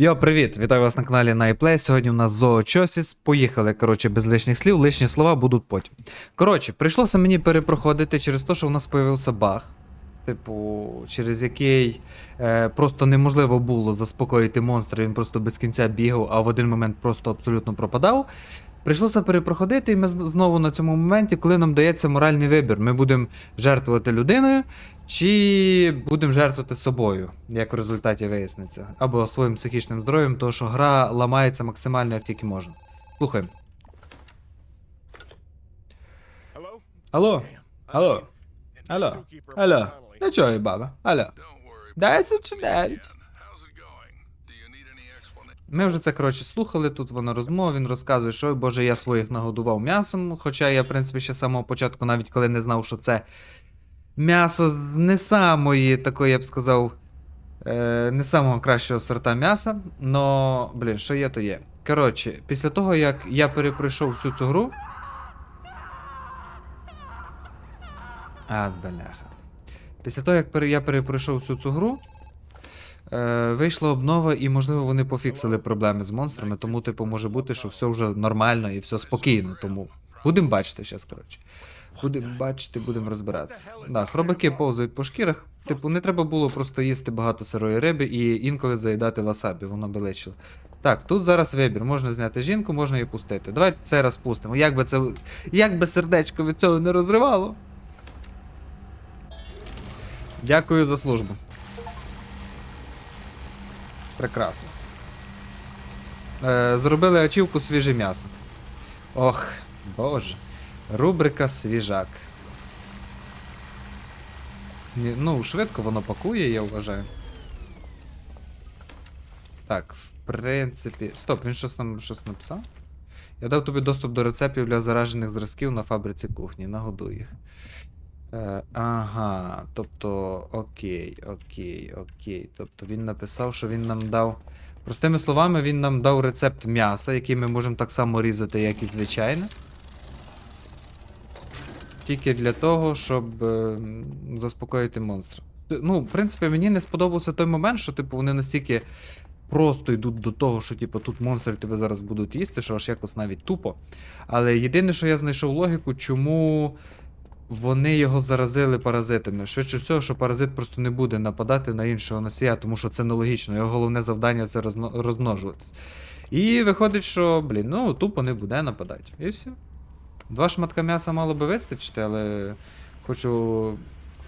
Йо, привіт! Вітаю вас на каналі NightPlay. Сьогодні у нас зоочосіс. Поїхали, коротше, без лишніх слів, лишні слова будуть потім. Коротше, прийшлося мені перепроходити через те, що в нас появився баг. Типу, через який е, просто неможливо було заспокоїти монстра, він просто без кінця бігав, а в один момент просто абсолютно пропадав. Прийшлося перепроходити, і ми знову на цьому моменті, коли нам дається моральний вибір, ми будемо жертвувати людиною, чи будемо жертвувати собою, як в результаті виясниться, або своїм психічним здоров'ям, тому що гра ламається максимально як тільки можна. Слухаємо. Алло? Алло? Алло? Алло? Ну баба? Алло? Десять чи дев'ять? Ми вже це коротше слухали. Тут вона розмова. Він розказує, що боже, я своїх нагодував м'ясом. Хоча я, в принципі, ще з самого початку, навіть коли не знав, що це м'ясо не самої такої, я б сказав, е, не самого кращого сорта м'яса. Но, блін, що є, то є. Коротше, після того, як я перепройшов всю цю гру. А, бляха. Після того, як я перепройшов всю цю гру, Е, вийшла обнова, і, можливо, вони пофіксили проблеми з монстрами, тому, типу, може бути, що все вже нормально і все спокійно. Тому будемо бачити зараз, коротше. Будемо бачити, будемо розбиратися. Да, хробаки повзають по шкірах. Типу, не треба було просто їсти багато сирої риби і інколи заїдати васабі, воно би лечило. Так, тут зараз вибір. Можна зняти жінку, можна її пустити. Давайте це раз пустимо. Як би це. Як би сердечко від цього не розривало. Дякую за службу. Прекрасно. Е, зробили ачівку свіже м'ясо. Ох, боже. Рубрика свіжак. Ну, швидко воно пакує, я вважаю. Так, в принципі. Стоп, він щось нам щось написав? Я дав тобі доступ до рецептів для заражених зразків на фабриці кухні. Нагодуй їх. Е, ага, тобто, окей, окей, окей. Тобто він написав, що він нам дав. Простими словами, він нам дав рецепт м'яса, який ми можемо так само різати, як і звичайне. Тільки для того, щоб е, заспокоїти монстра. Ну, в принципі, мені не сподобався той момент, що, типу, вони настільки просто йдуть до того, що, типу, тут монстри тебе зараз будуть їсти, що аж якось навіть тупо. Але єдине, що я знайшов логіку, чому вони його заразили паразитами. Швидше всього, що паразит просто не буде нападати на іншого носія, тому що це нелогічно. Його головне завдання це розмножуватись. І виходить, що, блін, ну тупо не буде нападати. І все. Два шматка м'яса мало би вистачити, але хочу.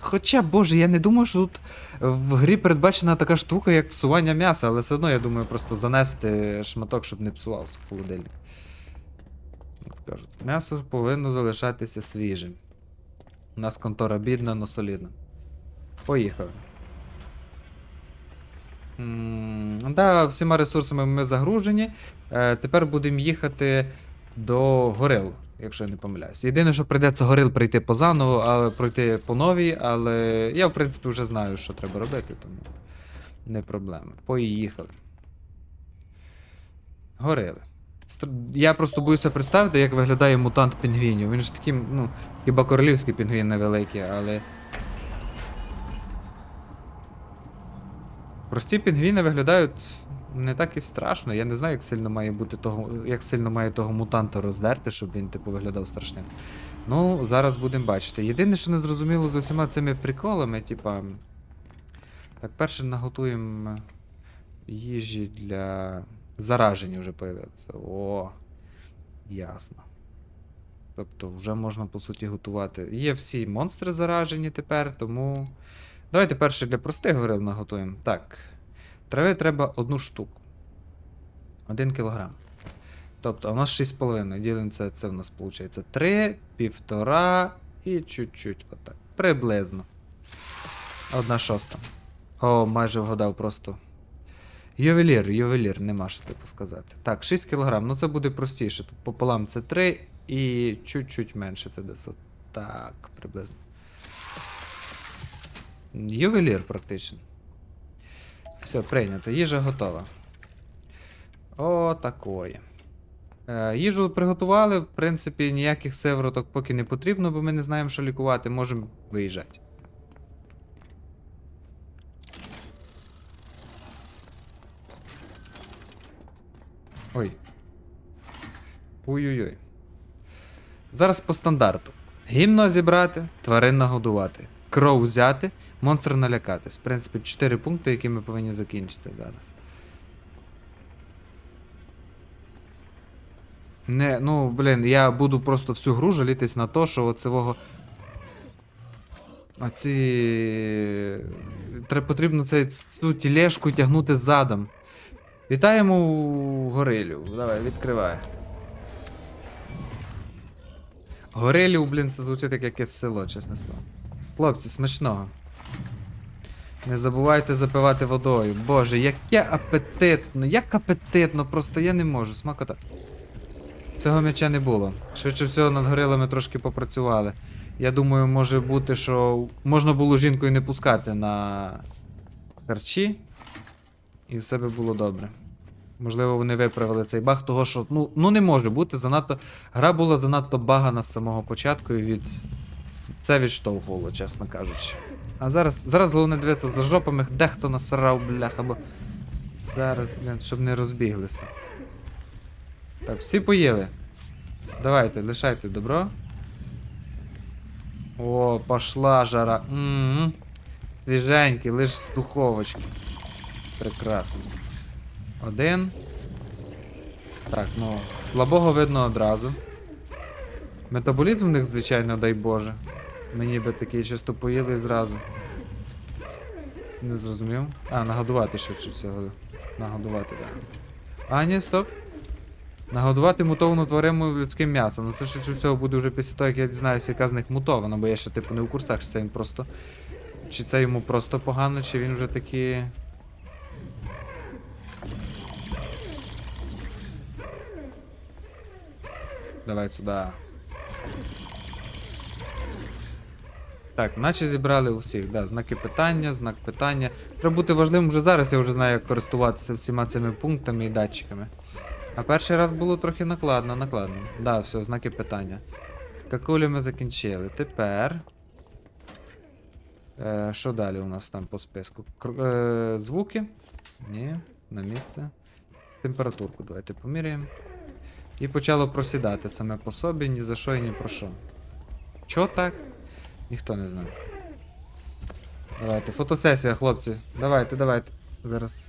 Хоча, боже, я не думаю, що тут в грі передбачена така штука, як псування м'яса, але все одно, я думаю, просто занести шматок, щоб не псувався в холодильник. От кажуть, м'ясо повинно залишатися свіжим. У нас контора бідна, но солідна. Поїхали. М, Да, всіма ресурсами ми загружені. Е, тепер будемо їхати до горил, якщо я не помиляюсь. Єдине, що прийдеться горил прийти позаново, але пройти по новій, але я, в принципі, вже знаю, що треба робити, тому не проблема. Поїхали. Горили. Я просто боюся представити, як виглядає мутант пінгвінів. Він ж такий, ну, хіба королівський пінгвін невеликий, але. Прості пінгвіни виглядають не так і страшно. Я не знаю, як сильно має бути того, як сильно має того мутанта роздерти, щоб він, типу, виглядав страшним. Ну, зараз будемо бачити. Єдине, що не зрозуміло з усіма цими приколами, типа. Так, перше наготуємо їжі для. Заражені вже появилися. О, ясно. Тобто вже можна, по суті, готувати. Є всі монстри заражені тепер, тому. Давайте перше для простих горил наготуємо. Так. Трави треба одну штуку. Один кілограм. Тобто, у нас 6,5. Ділимо це, це в нас виходить 3, півтора і чуть-чуть. Отак. Приблизно. Одна шоста. О, майже вгадав просто. Ювелір, ювелір, нема що типу сказати. Так, 6 кг, ну це буде простіше. Тут пополам це 3 і чуть-чуть менше це десь. Так, приблизно. Ювелір практично. Все, прийнято. Їжа готова. О, такої. Е, їжу приготували, в принципі, ніяких сивороток поки не потрібно, бо ми не знаємо, що лікувати, можемо виїжджати. Ой. Ой-ой-ой. Зараз по стандарту. Гімно зібрати, тварин нагодувати. Кров взяти, монстра налякатись. В принципі, 4 пункти, які ми повинні закінчити зараз. Не, ну, блін, я буду просто всю гру жалітись на то, що оцевого. Оці. Треба потрібно цю тілешку тягнути задом. Вітаємо горилю. Давай, відкривай. Горилів, блін, це звучить як якесь село, чесне слово. Хлопці, смачного. Не забувайте запивати водою. Боже, яке апетитно, як апетитно, просто я не можу. Смакота. Цього м'яча не було. Швидше всього над горилами трошки попрацювали. Я думаю, може бути, що можна було жінкою не пускати на харчі, і все би було добре. Можливо, вони виправили цей баг, того що ну, ну не може бути занадто. Гра була занадто багана з самого початку і від. Це відштовхувало, чесно кажучи. А зараз, зараз головне дивитися за жопами, дехто насрав, бляха, бо. Зараз, блін, щоб не розбіглися. Так, всі поїли. Давайте, лишайте добро. О, пошла жара. М-м-м. Свіженький, лиш з духовочки. Прекрасно. Один. Так, ну, слабого видно одразу. Метаболізм в них, звичайно, дай Боже. Мені би такий чисто поїли зразу. Не зрозумів. А, нагодувати швидше всього. Нагодувати, так. А, ні, стоп. Нагодувати мутовану тварину людським м'ясом. Ну це швидше всього буде вже після того, як я дізнаюся, яка з них мутована, бо я ще типу не у курсах, чи це він просто. Чи це йому просто погано, чи він вже таки. Давай сюди. Так, наче зібрали усіх, да, знаки питання, знак питання. Треба бути важливим вже зараз, я вже знаю, як користуватися всіма цими пунктами і датчиками. А перший раз було трохи накладно, накладно. Да, все, знаки питання. З какулі ми закінчили. Тепер. Е, що далі у нас там по списку? Кр- е, звуки? Ні, на місце. Температурку давайте поміряємо. І почало просідати саме по собі, ні за що і ні про що. Чо так? Ніхто не знає. Давайте, фотосесія, хлопці. Давайте, давайте. Зараз.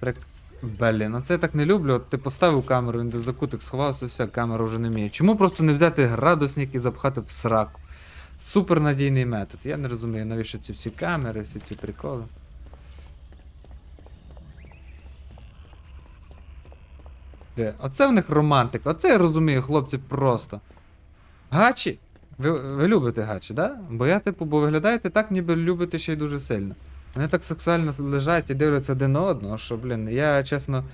Прик... Блін, а це я так не люблю. От ти поставив камеру, він десь за кутик сховався, все, камера вже не вміє. Чому просто не взяти градусник і запхати в сраку? Супер надійний метод. Я не розумію, навіщо ці всі камери, всі ці приколи. Де? Оце в них романтика. Оце я розумію, хлопці, просто. Гачі? Ви, ви любите гачі, да? Бо я, типу, бо виглядаєте так, ніби любите ще й дуже сильно. Вони так сексуально лежать і дивляться один на одного, що, блін, я чесно,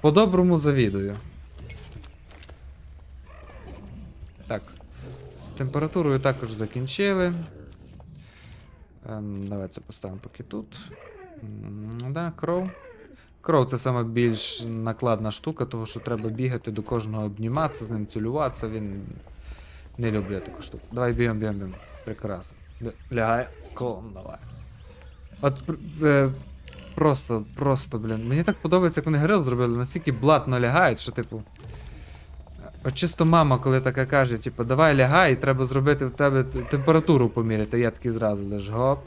по-доброму завідую. Так. З температурою також закінчили. Ем, давай це поставимо поки тут. М, Да, кров. Кров це саме більш накладна штука, того що треба бігати до кожного обніматися, з ним цілюватися. Він не люблять таку штуку. Давай б'єм, б'єм, б'єм. Прекрасно. Лягай. Колом давай. От е, просто, просто, блін. Мені так подобається, як вони грил зробили, настільки блатно лягають, що, типу. От чисто мама, коли така каже, типу, давай лягай, треба зробити в тебе температуру поміряти. Я такий зразу лиш гоп.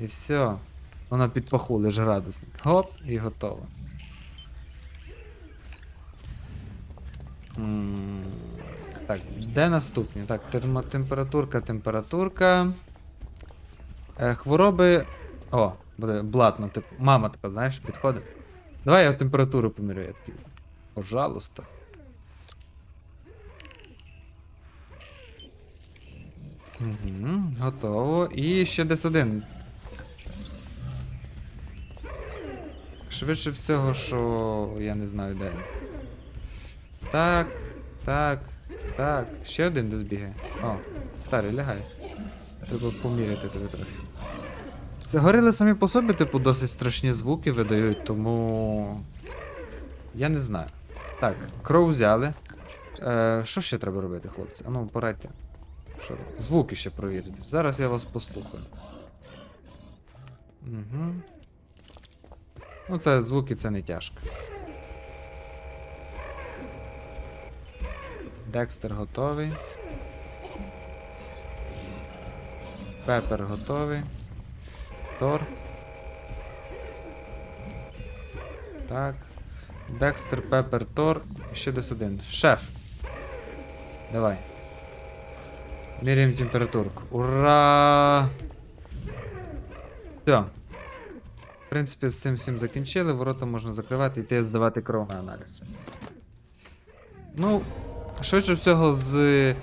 І все. Вона під паху лиш градусник. Гоп, і готово. Так, де наступні? Так, температурка, температурка. Е, хвороби. О, буде блатно, типу. Мама така, знаєш, підходить. Давай я температуру помірю. Я такий. Пожалуйста. Угу, готово. І ще десь один. Швидше всього, що я не знаю де. Так, так, так. Ще один десь бігає. О, старий, лягай. Треба поміряти тебе трохи. Це горили самі по собі, типу, досить страшні звуки видають, тому. Я не знаю. Так, кров взяли. Е, що ще треба робити, хлопці? А ну, порадьте. Що? Звуки ще провірити. Зараз я вас послухаю. Угу. Ну, це звуки це не тяжко. Декстер готовий. Пепер готовий. Тор. Так. Декстер, Пепер, Тор. Ще десь один. Шеф. Давай. Міряємо температурку. Ура! Все. Принципі, з цим всім закінчили. Ворота можна закривати і йти здавати кров на аналіз. Ну, швидше всього, з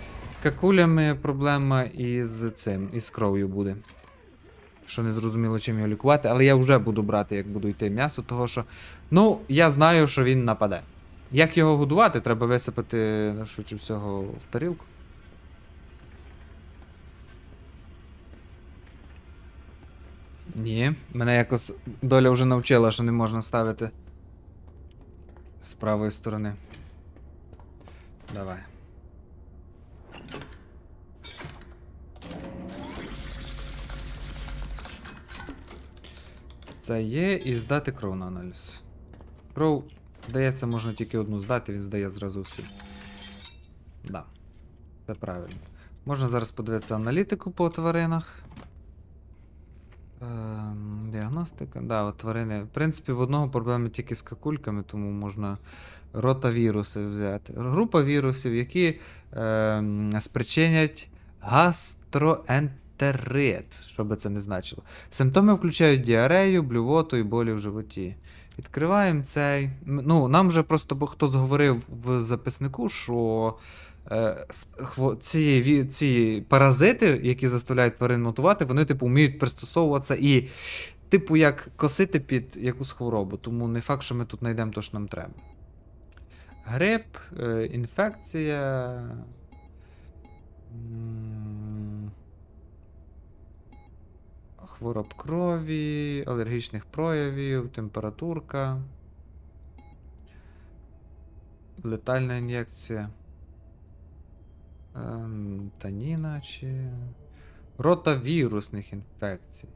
какулями проблема і з цим, і з кров'ю буде. Що не зрозуміло, чим його лікувати, але я вже буду брати, як буду йти м'ясо, того що. Ну, я знаю, що він нападе. Як його годувати, треба висипати, швидше всього, в тарілку. Ні, мене якось доля вже навчила, що не можна ставити з правої сторони. Давай. Це є і здати кров на аналіз. Кров, здається, можна тільки одну здати, він здає зразу всі. Да. Це правильно. Можна зараз подивитися аналітику по тваринах. Ем, діагностика. Да, от тварини. В принципі, в одного проблеми тільки з какульками, тому можна ротавіруси взяти. Група вірусів, які ем, спричинять гастроентерит, що би це не значило. Симптоми включають діарею, блювоту і болі в животі. Відкриваємо цей. Ну, нам вже просто хтось говорив в записнику, що ці, ці паразити, які заставляють тварин мутувати, вони, типу, вміють пристосовуватися і, типу, як косити під якусь хворобу. Тому не факт, що ми тут знайдемо те, що нам треба. Грип, е, інфекція. Хвороб крові, алергічних проявів, температурка. Летальна ін'єкція. Ем, таніна чи. Ротавірусних інфекцій.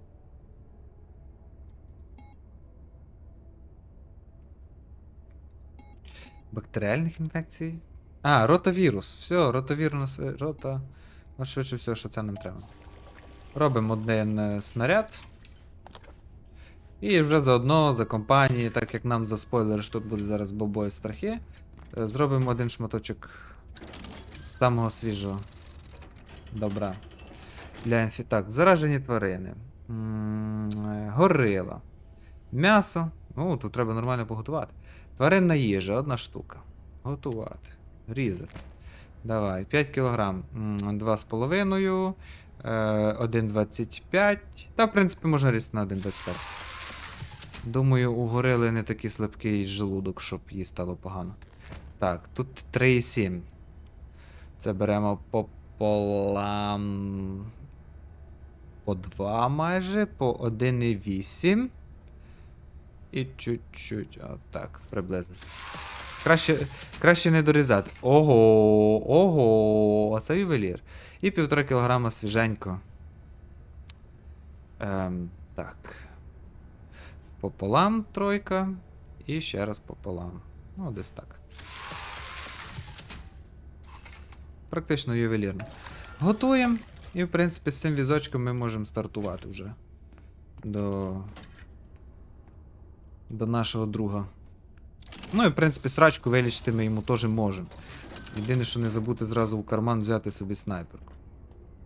Бактеріальних інфекцій? А, ротавірус. Все, ротавірус. е, Рота. Ну, швидше всього, що це нам треба. Робимо один е, снаряд. І вже заодно за компанії, так як нам за спойлери, що тут буде зараз бобої страхи, е, зробимо один шматочок самого свіжого добра. Для інфі... Так, заражені тварини. Горила. М'ясо. Ну, тут треба нормально поготувати. Тваринна їжа, одна штука. Готувати. Різати. Давай, 5 кг. 2,5. е, 1,25. Та, в принципі, можна різати на 1,25. Думаю, у горили не такий слабкий желудок, щоб їй стало погано. Так, тут 3,7. Це беремо пополам. По 2 майже, по 1,8. І чуть-чуть. Отак, приблизно. Краще, краще не дорізати. Ого, ого, оце ювелір. І півтора кілограма свіженько. Ем, так. Пополам тройка. І ще раз пополам. Ну, десь так. Практично ювелірно. Готуємо. І, в принципі, з цим візочком ми можемо стартувати вже. До. До нашого друга. Ну і в принципі срачку вилічити ми йому теж можемо. Єдине, що не забути зразу в карман взяти собі снайперку.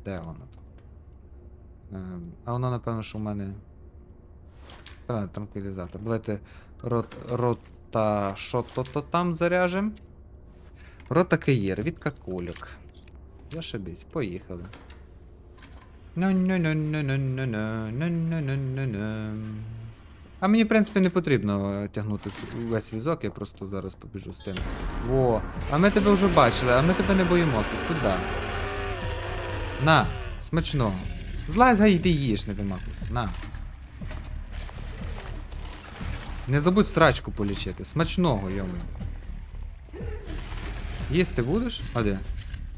Де вона тут? Ем, а вона, напевно, що в мене. Транквілізатор. Давайте рот. Що то там заряжем? Протокеєр від какульок. Зашибись, поїхали. А мені, в принципі, не потрібно тягнути весь візок, я просто зараз побіжу з цим. Во, а ми тебе вже бачили, а ми тебе не боїмося. Сюди. На, смачного. Злазь, гай, йди їж, не вимакуйся. На. Не забудь срачку полічити. Смачного, йому. Їсти будеш? А де?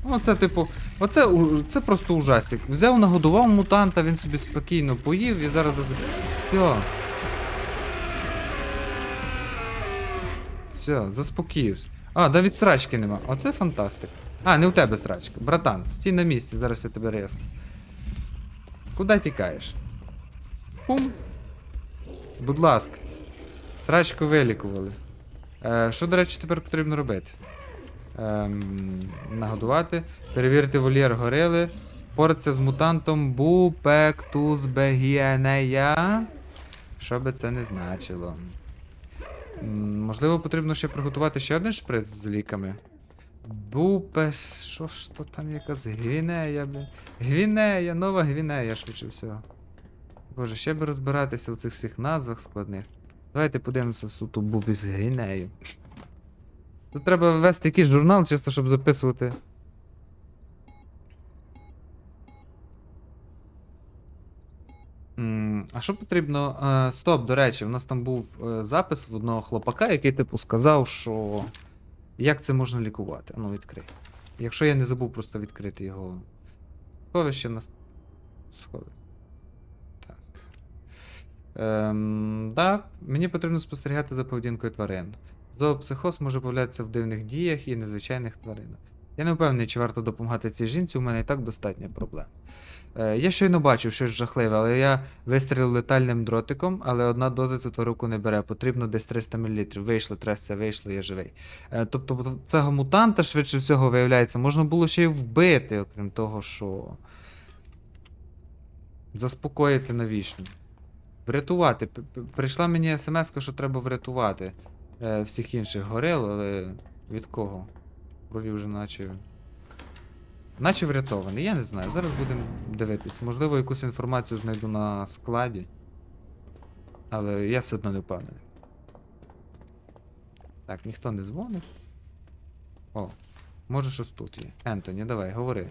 Оце, типу, оце це просто ужастик. Взяв, нагодував мутанта, він собі спокійно поїв і зараз. Все. Все, заспокоївся. А, навіть срачки нема. Оце фантастика. А, не у тебе срачка. Братан, стій на місці, зараз я тебе резку. Куди тікаєш? Пум. Будь ласка. Срачку вилікували. Е, що, до речі, тепер потрібно робити? Ем, нагодувати, перевірити вольєр горили, поратися з мутантом Бупектус Бегіенея. Що би це не значило. Можливо, потрібно ще приготувати ще один шприц з ліками. Бупе. Що ж то там якась гвінея, блін. Гвінея, нова гвінея, швидше всього. Боже, ще би розбиратися у цих всіх назвах складних. Давайте подивимося в ту бубі з гвінею. Тут треба ввести якийсь журнал, чисто щоб записувати. А що потрібно? Стоп, до речі, у нас там був е, запис в одного хлопака, який типу сказав, що як це можна лікувати. Ну, відкрий. Якщо я не забув просто відкрити його сховище на схові. Так. Ем, да, мені потрібно спостерігати за поведінкою тварин. Зоопсихоз може появлятися в дивних діях і незвичайних тваринах. Я не впевнений, чи варто допомагати цій жінці, у мене і так достатньо проблем. Е, я щойно бачив щось жахливе, але я вистрілив летальним дротиком, але одна доза цю тварюку не бере. Потрібно десь 300 мл. Вийшло, тресся, вийшло, я живий. Е, тобто цього мутанта, швидше всього, виявляється, можна було ще й вбити, окрім того, що. Заспокоїти навіщо. Врятувати. Прийшла мені смс, що треба врятувати е, всіх інших горил, але від кого? Брові вже наче. Наче врятований, я не знаю. Зараз будемо дивитись. Можливо, якусь інформацію знайду на складі. Але я все одно не впевнений. Так, ніхто не дзвонив. О, може щось тут є. Ентоні, давай, говори.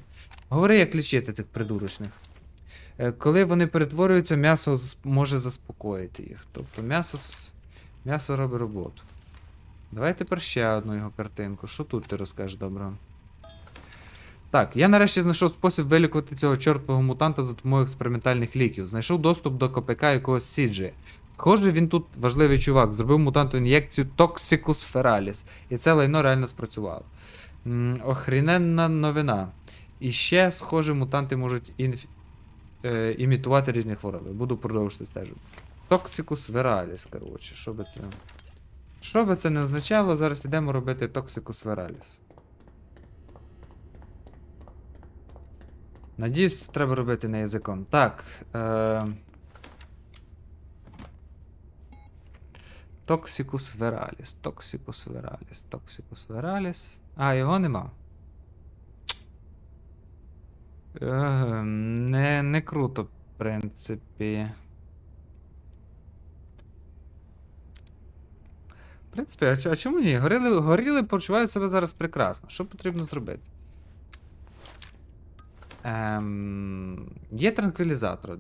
Говори, як лічити цих придурочних. Е, Коли вони перетворюються, м'ясо може заспокоїти їх. Тобто м'ясо, м'ясо робить роботу. Давай тепер ще одну його картинку. Що тут ти розкажеш доброго? Так, я нарешті знайшов спосіб вилікувати цього чортового мутанта за допомогою експериментальних ліків. Знайшов доступ до КПК якогось Сіджі. Схоже, він тут важливий чувак. Зробив мутанту ін'єкцію Toxicus Feralis. І це лайно реально спрацювало. Охріненна новина. І ще, схоже, мутанти можуть інф... е, імітувати різні хвороби. Буду продовжувати стежити. Toxicus Veralis, коротше, що би це. Що би це не означало, зараз ідемо робити Toxicus Veralis. Надіюсь, це треба робити не язиком. Так. Е... Toxicus Veralis, Toxicus Veralis, Toxicus Veralis. А, його нема. Е, не, не круто, в принципі. В принципі, а, а чому ні? Горіли, горіли почувають себе зараз прекрасно. Що потрібно зробити? Ем, є транквілізатор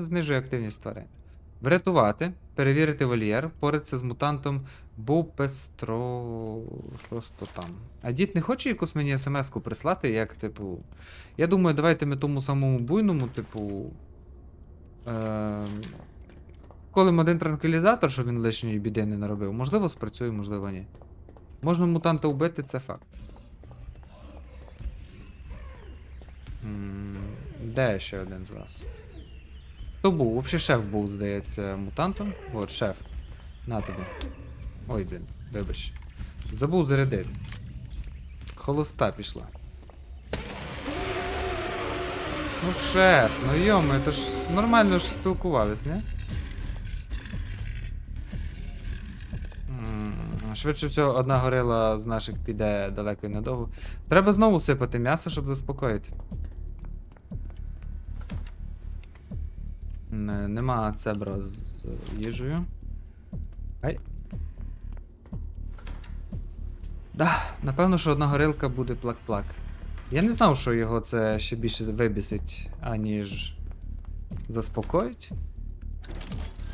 знижує активність тварин. Врятувати, перевірити вольєр, поратися з мутантом Бупестро. Щось то там. А дід не хоче якусь мені смс-ку прислати, як, типу. Я думаю, давайте ми тому самому буйному, типу. Ем, колем один транквілізатор, щоб він лишньої біди не наробив. Можливо, спрацює, можливо, ні. Можна мутанта вбити, це факт. Де ще один з вас? Хто був? Взагалі шеф був, здається, мутантом. От, шеф. На тобі. Ой, блін, вибач. Забув зарядити. Холоста пішла. Ну, шеф, ну йоми, то ж нормально ж спілкувались, не? Швидше всього, одна горила з наших піде далеко і надовго. Треба знову сипати м'ясо, щоб заспокоїти. Не, нема цебра з їжею. Ай. Да, напевно, що одна горилка буде плак-плак. Я не знав, що його це ще більше вибісить, аніж заспокоїть.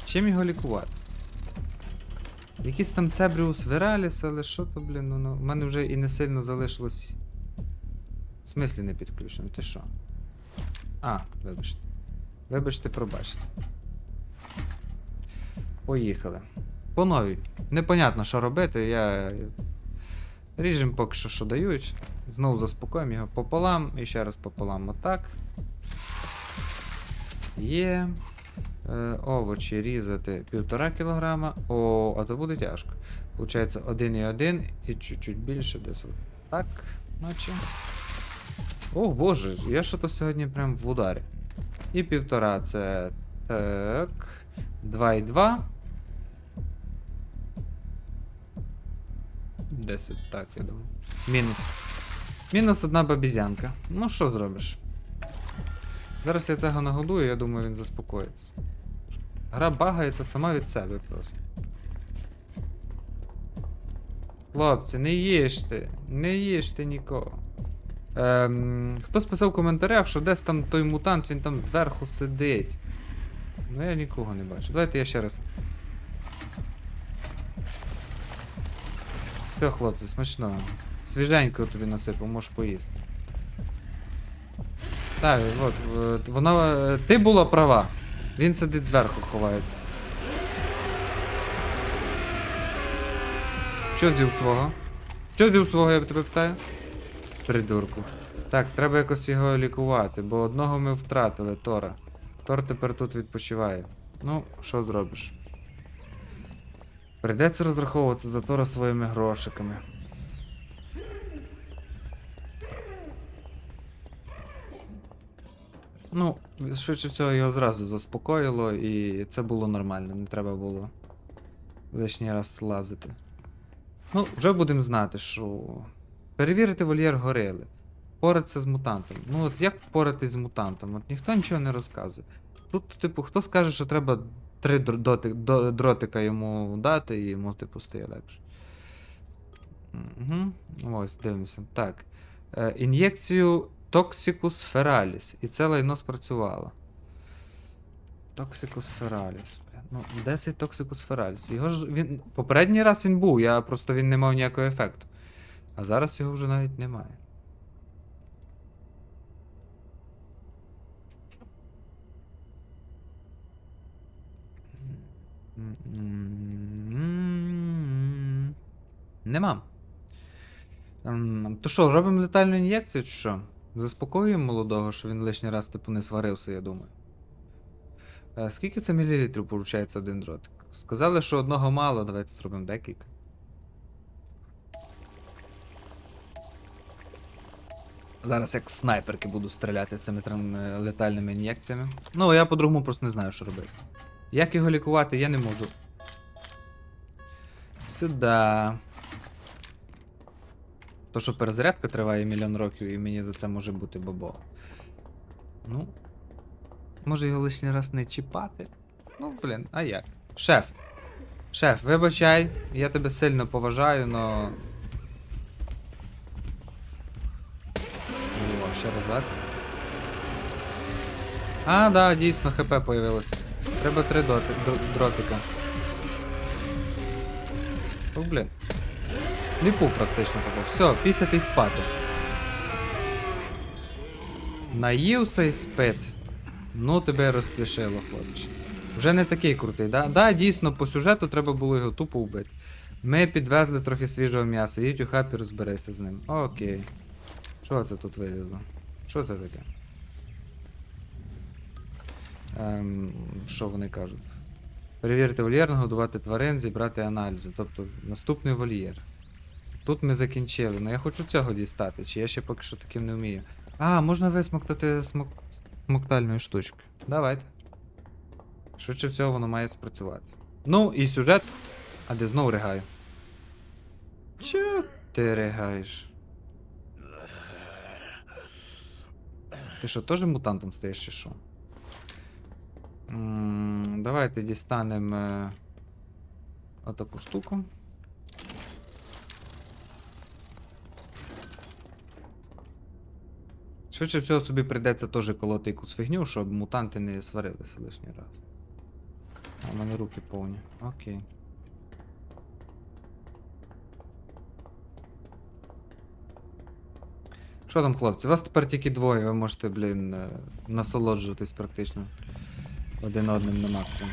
Чим його лікувати? Якийсь там Цебріус Віраліс, але що то, блін, ну, ну, в мене вже і не сильно залишилось. В смислі не підключено, ти що? А, вибачте. Вибачте, пробачте. Поїхали. По новій. Непонятно, що робити, я. Ріжемо поки що, що дають. Знову заспокоїмо його пополам і ще раз пополам. Отак. Є. Е, овочі різати 1,5 кілограма. О, а то буде тяжко. Получається 1,1 і чуть-чуть більше десь. Так, наче. О, боже, я що то сьогодні прям в ударі. І півтора це. Так. 2,2. 10, так, я думаю. Мінус. Мінус одна бабізянка. Ну що зробиш? Зараз я цього нагодую, я думаю, він заспокоїться. Гра багається сама від себе просто. Хлопці, не їжте, не їжте нікого. Ем, хтось писав в коментарях, що десь там той мутант, він там зверху сидить. Ну я нікого не бачу. Давайте я ще раз. Все, хлопці, смачного. Свіженько тобі насипав, можеш поїсти. Так, от, вона. е, Ти була права. Він сидить зверху, ховається. Що з'їв твого? Що з'їв твого, я тебе питаю? Придурку. Так, треба якось його лікувати, бо одного ми втратили, Тора. Тор тепер тут відпочиває. Ну, що зробиш? Прийдеться розраховуватися за Тора своїми грошиками. Ну, швидше всього його зразу заспокоїло, і це було нормально, не треба було лишній раз лазити. Ну, вже будемо знати, що. Перевірити вольєр горили. Впоратися з мутантом. Ну от як впоратись з мутантом? От ніхто нічого не розказує. Тут, типу, хто скаже, що треба три др- доти- до- дротика йому дати, і йому, типу, стає легше. Угу. Ось, дивимося. Так. Е, ін'єкцію Toxicus feralis. І це лайно спрацювало. Toxicus feralis. Ну, де цей Toxicus feralis? Його ж він. Попередній раз він був, я просто він не мав ніякого ефекту. А зараз його вже навіть немає. Нема. Ем, То що, робимо летальну ін'єкцію чи що? Заспокоюємо молодого, що він лишній раз типу не сварився, я думаю. Е, Скільки це мілілітрів виходить один дротик? Сказали, що одного мало, давайте зробимо декілька. Зараз як снайперки буду стріляти цими е, летальними ін'єкціями. Ну, я по-другому просто не знаю, що робити. Як його лікувати, я не можу. Сюда. То, що перезарядка триває мільйон років, і мені за це може бути бобо. Ну. Може його лишній раз не чіпати? Ну, блін, а як? Шеф. Шеф, вибачай, я тебе сильно поважаю, но. О, ще разок. А, да, дійсно, ХП появилось. Треба три дротика. О, блін. Ліпу практично попав. Все, пісяти й спати. Наївся і спить. Ну тебе розпішило, хлопче. Вже не такий крутий, да? Да, дійсно, по сюжету треба було його тупо вбити. Ми підвезли трохи свіжого м'яса, їдь у хапі розберися з ним. Окей. Що це тут вилізло? Що це таке? Ем, що вони кажуть? Перевірити вольєр, нагодувати тварин, зібрати аналізи. Тобто наступний вольєр. Тут ми закінчили. Ну я хочу цього дістати, чи я ще поки що таким не вмію. А, можна висмоктати смок... смоктальною штучкою. Давайте. Швидше всього воно має спрацювати. Ну, і сюжет. А де знову ригаю? Чо ти ригаєш? Ти що, теж мутантом стаєш чи що? Давайте дістанемо е, отаку штуку. Швидше всього собі прийдеться теж колоти якусь фігню, щоб мутанти не сварилися лишній раз. А в мене руки повні. Окей. Що там, хлопці? Вас тепер тільки двоє, ви можете, блін, е, насолоджуватись практично один одним на максимум.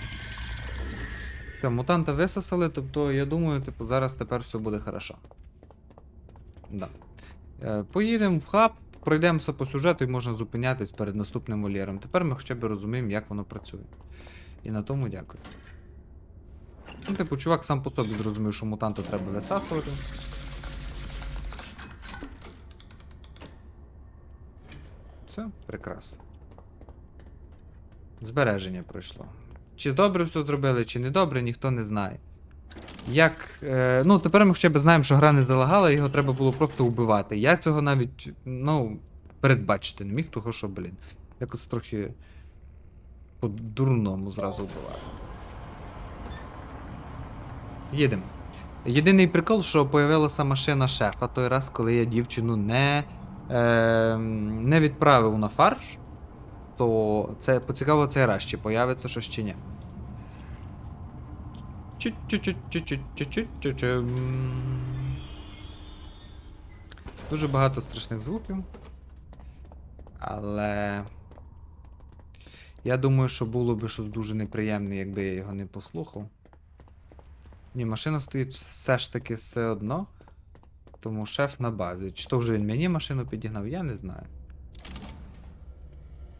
Все, мутанта висосали, тобто я думаю, типу, зараз тепер все буде хорошо. Да. Е, Поїдемо в хаб, пройдемося по сюжету і можна зупинятись перед наступним вольєром. Тепер ми хоча б розуміємо, як воно працює. І на тому дякую. Ну, типу, чувак сам по собі зрозумів, що мутанта треба висасувати. Все, прекрасно. Збереження пройшло. Чи добре все зробили, чи не добре, ніхто не знає. Як. Е, ну, тепер ми хоча б знаємо, що гра не залагала, його треба було просто вбивати. Я цього навіть, ну, передбачити не міг, того що, блін, якось трохи по-дурному зразу вбивати. Їдемо. Єдиний прикол, що появилася машина шефа той раз, коли я дівчину не, е, не відправив на фарш, то це поцікаво цей раз, чи появиться щось чи ні. Дуже багато страшних звуків. Але. Я думаю, що було би щось дуже неприємне, якби я його не послухав. Ні, машина стоїть все ж таки все одно. Тому шеф на базі. Чи то вже він мені машину підігнав, я не знаю.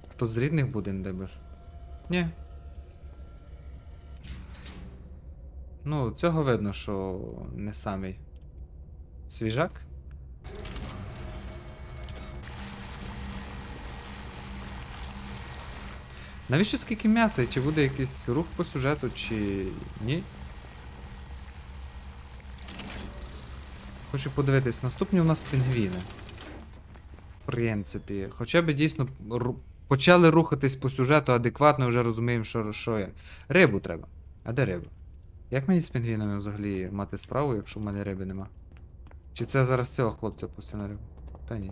Хто з рідних буде дебер? Ні. Ну, цього видно, що не самий свіжак. Навіщо скільки м'яса? Чи буде якийсь рух по сюжету, чи ні? Хочу подивитись, наступні у нас пінгвіни. В принципі, хоча б дійсно почали рухатись по сюжету адекватно, вже розуміємо, що, що як. Рибу треба. А де риба? Як мені з пінгвінами взагалі мати справу, якщо в мене риби нема? Чи це зараз цього хлопця пустя на рибу? Та ні.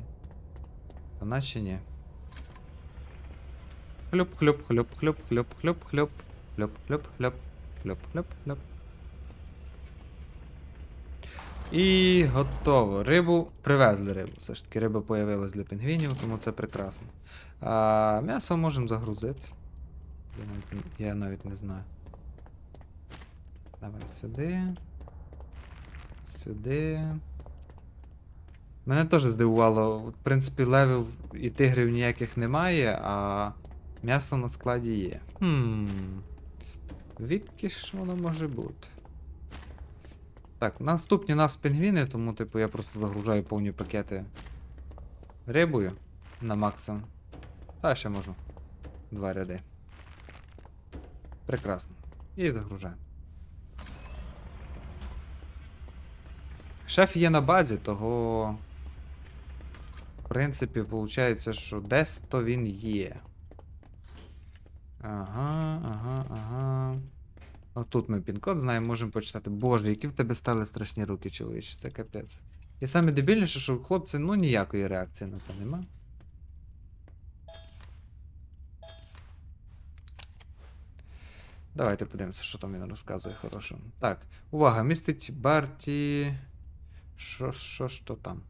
Та наче ні. Хлюп, хлюп, хлюп, хлюп, хлюп, хлюп, хлюп, хлюп, хлюп, хлюп, хлюп, хлюп, хлюп. І готово. Рибу привезли рибу. Все ж таки риба появилась для пінгвінів, тому це прекрасно. А м'ясо можемо загрузити. Я навіть, я навіть не знаю. Давай сюди. Сюди. Мене теж здивувало. В принципі, левел і тигрів ніяких немає, а м'ясо на складі є. Хм. Відки ж воно може бути? Так, наступні нас пінгвіни, тому, типу, я просто загружаю повні пакети рибою на максимум. Та ще можу. Два ряди. Прекрасно. І загружаю. Шеф є на базі, того. В принципі, виходить, що десь то він є. Ага, ага, ага. Отут ми пін-код знаємо, можемо почитати. Боже, які в тебе стали страшні руки, чоловіче, це капець. І саме дебільніше, що хлопці, ну ніякої реакції на це нема. Давайте подивимося, що там він розказує хорошого. Так, увага, містить Барті. Що, що то там?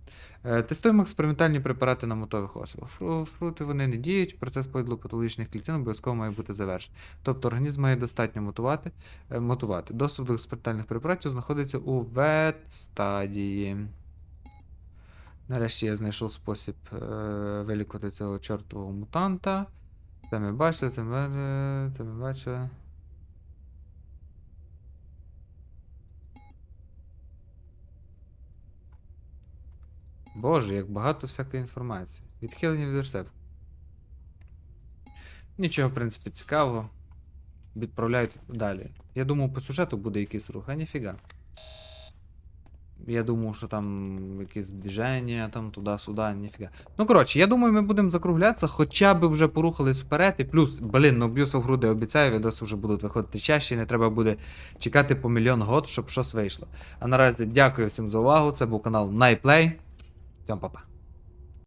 Е, тестуємо експериментальні препарати на мотових особах. Фру, фрути вони не діють, процес поділу патологічних клітин обов'язково має бути завершений. Тобто організм має достатньо мотувати. Е, мотувати. Доступ до експериментальних препаратів знаходиться у вет-стадії. Нарешті я знайшов спосіб е, вилікувати цього чортового мутанта. Це ми бачили, це ми, це ми бачили. Боже, як багато всякої інформації. Відхилення від рецепту. Нічого, в принципі, цікавого. Відправляють далі. Я думав, по сюжету буде якийсь рух, а ніфіга. Я думав, що там якісь движення, там туди-сюди, ніфіга. Ну, коротше, я думаю, ми будемо закруглятися, хоча б вже порухались вперед. І плюс, блін, ну б'юся груди, обіцяю, відоси вже будуть виходити чаще, і не треба буде чекати по мільйон год, щоб щось вийшло. А наразі дякую всім за увагу. Це був канал Найплей. John Papa.